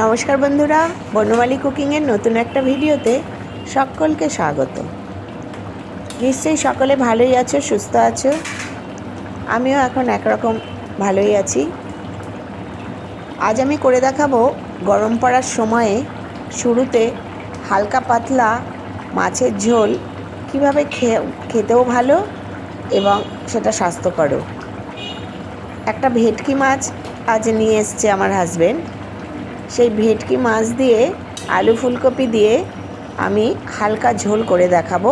নমস্কার বন্ধুরা, বনমালী কুকিংয়ের নতুন একটা ভিডিওতে সকলকে স্বাগত। নিশ্চয়ই সকলে ভালোই আছো, সুস্থ আছো? আমিও এখন একরকম ভালোই আছি। আজ আমি করে দেখাবো গরম পড়ার সময়ে শুরুতে হালকা পাতলা মাছের ঝোল কীভাবে খেতেও ভালো এবং সেটা স্বাস্থ্যকরও। একটা ভেটকি মাছ আজ নিয়ে এসছে আমার হাজবেন্ড সেই ভেটকি মাছ দিয়ে, আলু ফুলকপি দিয়ে আমি হালকা ঝোল করে দেখাবো।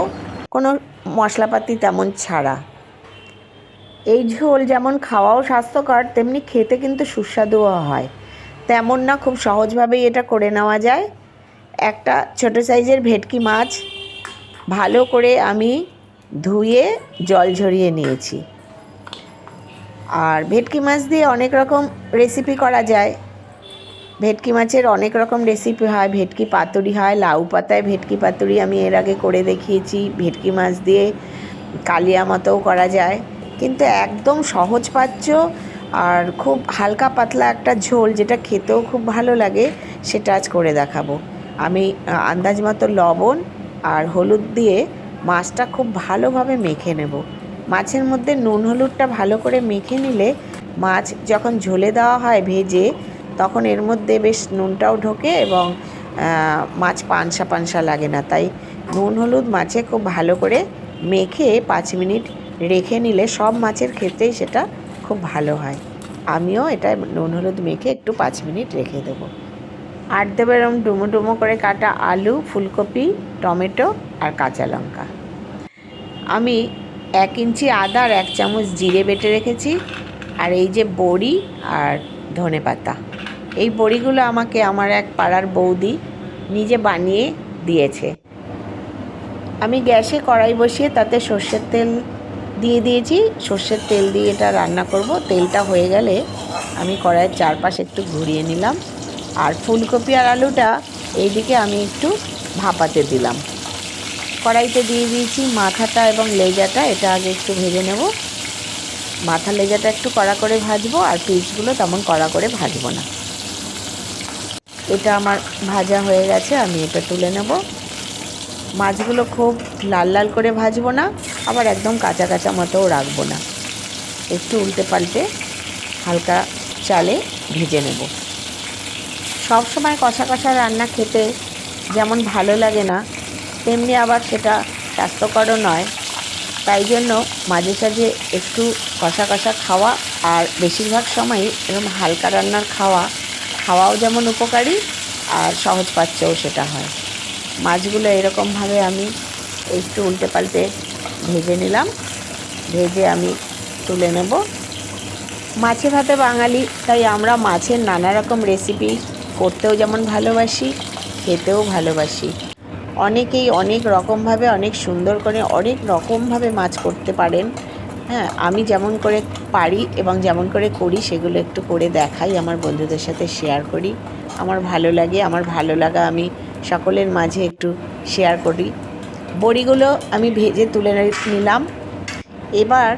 কোনো মশলাপাতি তেমন ছাড়া। এই ঝোল যেমন খাওয়াও স্বাস্থ্যকর, তেমনি খেতে কিন্তু সুস্বাদুও হয়। তেমন না খুব সহজভাবেই এটা করে নেওয়া যায়। একটা ছোট সাইজের ভেটকি মাছ ভালো করে আমি ধুয়ে জল ঝরিয়ে নিয়েছি। আর ভেটকি মাছ দিয়ে অনেক রকম রেসিপি করা যায়। ভেটকি মাছের অনেক রকম রেসিপি হয়। ভেটকি পাতুরি হয়, লাউ পাতায় ভেটকি পাতুরি আমি এর আগে করে দেখিয়েছি। ভেটকি মাছ দিয়ে কালিয়া মতোও করা যায়। কিন্তু একদম সহজ পাচ্য আর খুব হালকা পাতলা একটা ঝোল যেটা খেতেও খুব ভালো লাগে, সেটা আজ করে দেখাবো। আমি আন্দাজ মতো লবণ আর হলুদ দিয়ে মাছটা খুব ভালোভাবে মেখে নেব। মাছের মধ্যে নুন হলুদটা ভালো করে মেখে নিলে মাছ যখন ঝোলে দেওয়া হয় ভেজে তখন এর মধ্যে বেশ নুনটাও ঢোকে এবং মাছ পানসা পানসা লাগে না। তাই নুন, হলুদ মাছে খুব ভালো করে মেখে পাঁচ মিনিট রেখে নিলে সব মাছের ক্ষেত্রেই সেটা খুব ভালো হয়। আমিও এটা নুন, হলুদ মেখে একটু পাঁচ মিনিট রেখে দেবো। আর দেবো এরকম ডুমো ডুমো করে কাটা আলু, ফুলকপি, টমেটো আর কাঁচা লঙ্কা। আমি এক ইঞ্চি আদা আর এক চামচ জিরে বেটে রেখেছি। আর এই যে বড়ি আর ধনে পাতা এই বড়িগুলো আমাকে আমার এক পাড়ার বৌদি নিজে বানিয়ে দিয়েছে। আমি গ্যাসে কড়াই বসিয়ে তাতে সর্ষের তেল দিয়ে দিয়েছি। সর্ষের তেল দিয়ে এটা রান্না করব। তেলটা হয়ে গেলে আমি কড়াইয়ের চারপাশে একটু ঘুরিয়ে নিলাম। আর ফুলকপি আর আলুটা এইদিকে আমি একটু ভাপাতে দিলাম। কড়াইতে দিয়ে দিয়েছি মাথাটা এবং লেজাটা। এটা আগে একটু ভেজে নেব। মাথা লেজাটা একটু কড়া করে ভাজবো আর পিসগুলো তেমন কড়া করে ভাজবো না। এটা আমার ভাজা হয়ে গেছে, আমি এটা তুলে নেব। মাছগুলো খুব লাল লাল করে ভাজবো না, আবার একদম কাঁচা কাঁচা মতোও রাখব না। একটু উল্টে পাল্টে হালকা চালে ভেজে নেব। সব সময় কষা কষা রান্না খেতে যেমন ভালো লাগে না, তেমনি আবার সেটা স্বাস্থ্যকরও নয়। তাই জন্য মাঝে সাঝে একটু কষা কষা খাওয়া আর বেশিরভাগ সময়ই এরকম হালকা রান্নার খাওয়া খাওয়াও যেমন উপকারী আর সহজ পাচ্ছেও সেটা হয়। মাছগুলো এরকমভাবে আমি একটু উল্টে পাল্টে ভেজে নিলাম। ভেজে আমি তুলে নেব। মাছে ভাতে বাঙালি, তাই আমরা মাছের নানা রকম রেসিপি করতেও যেমন ভালোবাসি, খেতেও ভালোবাসি। অনেকেই অনেক রকমভাবে, অনেক সুন্দর করে অনেক রকমভাবে মাছ করতে পারেন। হ্যাঁ আমি যেমন করে পারি এবং যেমন করে করি, সেগুলো একটু করে দেখাই, আমার বন্ধুদের সাথে শেয়ার করি। আমার ভালো লাগে, আমার ভালো লাগা আমি সকলের মাঝে একটু শেয়ার করি। বড়িগুলো আমি ভেজে তুলে নিলাম। এবার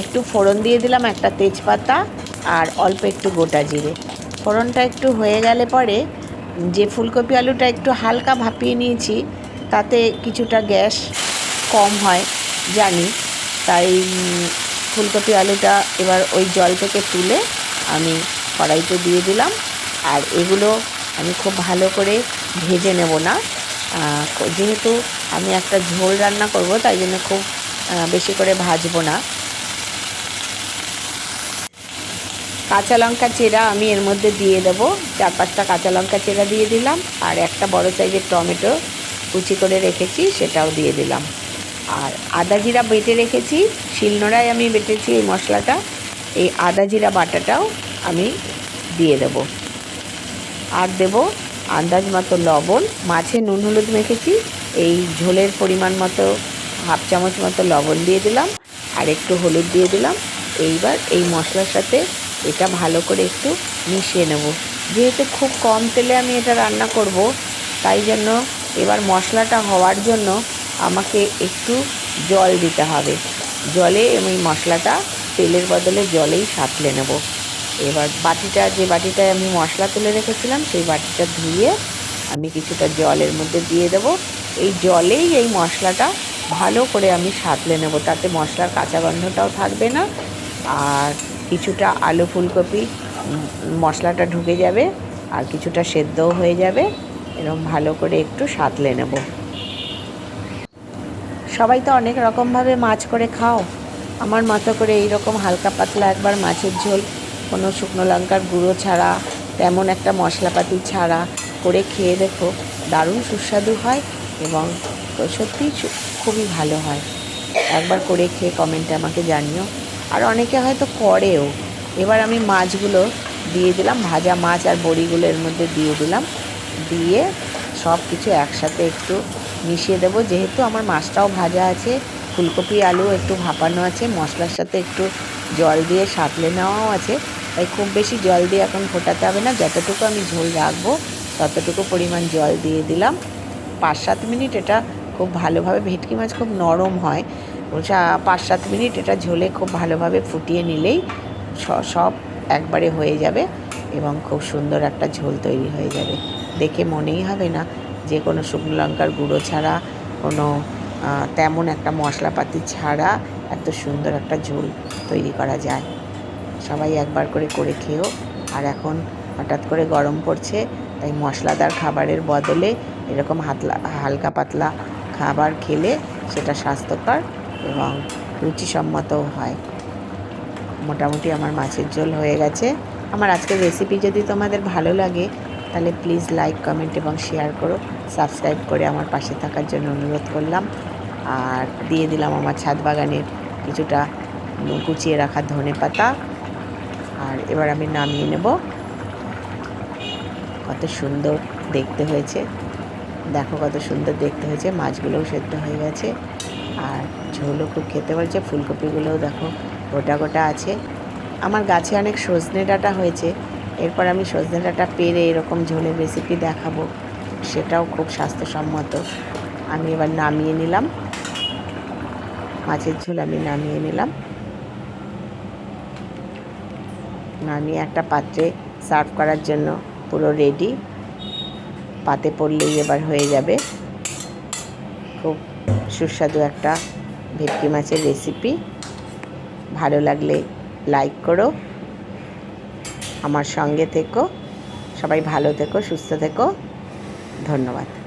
একটু ফোড়ন দিয়ে দিলাম একটা তেজপাতা আর অল্প একটু গোটা জিরে। ফোড়নটা একটু হয়ে গেলে পরে যে ফুলকপি আলুটা একটু হালকা ভাপিয়ে নিয়েছি, তাতে কিছুটা গ্যাস কম হয়, জানি। তাই ফুলকপি আলুটা এবার ওই জল থেকে তুলে আমি কড়াইতে দিয়ে দিলাম। আর এগুলো আমি খুব ভালো করে ভেজে নেব না। যেহেতু আমি একটা ঝোল রান্না করব, তাই জন্য খুব বেশি করে ভাজবো না। কাঁচা লঙ্কা চেরা আমি এর মধ্যে দিয়ে দেবো। চার পাঁচটা কাঁচা লঙ্কা চেরা দিয়ে দিলাম। আর একটা বড় সাইজের টমেটো কুচি করে রেখেছি, সেটাও দিয়ে দিলাম। আর আদা জিরা বেটে রেখেছি, শিলনোড়ায় আমি বেটেছি এই মশলাটা, এই আদা জিরা বাটাটাও আমি দিয়ে দেব। আর দেব আন্দাজ মতো লবণ, মাছে নুন হলুদ মেখেছি, এই ঝোলের পরিমাণ মতো হাফ চামচ মতো লবণ দিয়ে দিলাম, আর একটু হলুদ দিয়ে দিলাম, এইবার এই মশলার সাথে এটা ভালো করে একটু মিশিয়ে নেব। যেহেতু খুব কম তেলে আমি এটা রান্না করব, তাই জন্য এবার মশলাটা হওয়ার জন্য আমাকে একটু জল দিতে হবে। জলে আমি মশলাটা তেলের বদলে জলেই সাঁতলে নেব। এবার বাটিটা, যে বাটিটায় আমি মশলা তুলে রেখেছিলাম, সেই বাটিটা ধুয়ে আমি কিছুটা জলের মধ্যে দিয়ে দেব। এই জলেই এই মশলাটা ভালো করে আমি সাঁতলে নেব। তাতে মশলার কাঁচা গন্ধটাও থাকবে না। আর কিছুটা আলু ফুলকপি মশলাটা ঢুকে যাবে। আর কিছুটা সেদ্ধও হয়ে যাবে। এরকম ভালো করে একটু সাঁতলে নেব। সবাই তো অনেক রকমভাবে মাছ করে খাও। আমার মতো করে এই রকম হালকা পাতলা একবার মাছের ঝোল, কোনো শুকনো লঙ্কার গুঁড়ো ছাড়া, তেমন একটা মশলাপাতি ছাড়া করে খেয়ে দেখো, দারুণ সুস্বাদু হয় এবং সত্যিই খুবই ভালো হয়। একবার করে খেয়ে কমেন্টে আমাকে জানিও। আর অনেকে হয়তো করেও। এবার আমি মাছগুলো দিয়ে দিলাম, ভাজা মাছ আর বড়িগুলো এর মধ্যে দিয়ে দিলাম। দিয়ে সব কিছু একসাথে একটু মিশিয়ে দেবো। যেহেতু আমার মাছটাও ভাজা আছে, ফুলকপি, আলু একটু ভাপানো আছে, মশলার সাথে একটু জল দিয়ে সাঁতলে নেওয়াও আছে। তাই খুব বেশি জল দিয়ে এখন ফোটাতে হবে না। যতটুকু আমি ঝোল রাখব, ততটুকু পরিমাণ জল দিয়ে দিলাম। পাঁচ সাত মিনিট এটা খুব ভালোভাবে, ভেটকি মাছ খুব নরম হয়। পাঁচ সাত মিনিট এটা ঝোলে খুব ভালোভাবে ফুটিয়ে নিলেই সব একবারে হয়ে যাবে এবং খুব সুন্দর একটা ঝোল তৈরি হয়ে যাবে। দেখে মনেই হবে না। যে কোনো শুকনো লঙ্কার গুঁড়ো ছাড়া, কোনো তেমন একটা মশলাপাতি ছাড়া এত সুন্দর একটা ঝোল তৈরি করা যায়। সবাই একবার করে করে খেও আর এখন হঠাৎ করে গরম পড়ছে, তাই মশলাদার খাবারের বদলে এরকম হাতলা, হালকা পাতলা খাবার খেলে সেটা স্বাস্থ্যকর এবং রুচিসম্মতও হয়। মোটামুটি আমার মাছের ঝোল হয়ে গেছে। আমার আজকের রেসিপি যদি তোমাদের ভালো লাগে তাহলে প্লিজ লাইক কমেন্ট এবং শেয়ার করো। সাবস্ক্রাইব করে আমার পাশে থাকার জন্য অনুরোধ করলাম। আর দিয়ে দিলাম আমার ছাদ বাগানের কিছুটা কুচিয়ে রাখা ধনে পাতা। আর এবার আমি নামিয়ে নেব। কত সুন্দর দেখতে হয়েছে। দেখো কত সুন্দর দেখতে হয়েছে। মাছগুলোও সেদ্ধ হয়ে গেছে। আর ঝোলও খুব খেতে বলছে। ফুলকপিগুলোও দেখো গোটা গোটা আছে। আমার গাছে অনেক সজনে ডাটা হয়েছে। এরপর আমি সজনে ডাঁটা পেরে এরকম ঝোলের রেসিপি দেখাবো। সেটাও খুব স্বাস্থ্যসম্মত। আমি এবার নামিয়ে নিলাম। মাছের ঝোল আমি নামিয়ে নিলাম। নামিয়ে একটা পাত্রে সার্ভ করার জন্য পুরো রেডি পাতে পড়লেই এবার হয়ে যাবে। খুব সুস্বাদু একটা ভেটকি মাছের রেসিপি ভালো লাগলে লাইক করো। আমার সঙ্গে থেকো। সবাই ভালো থেকো সুস্থ থেকো। ধন্যবাদ।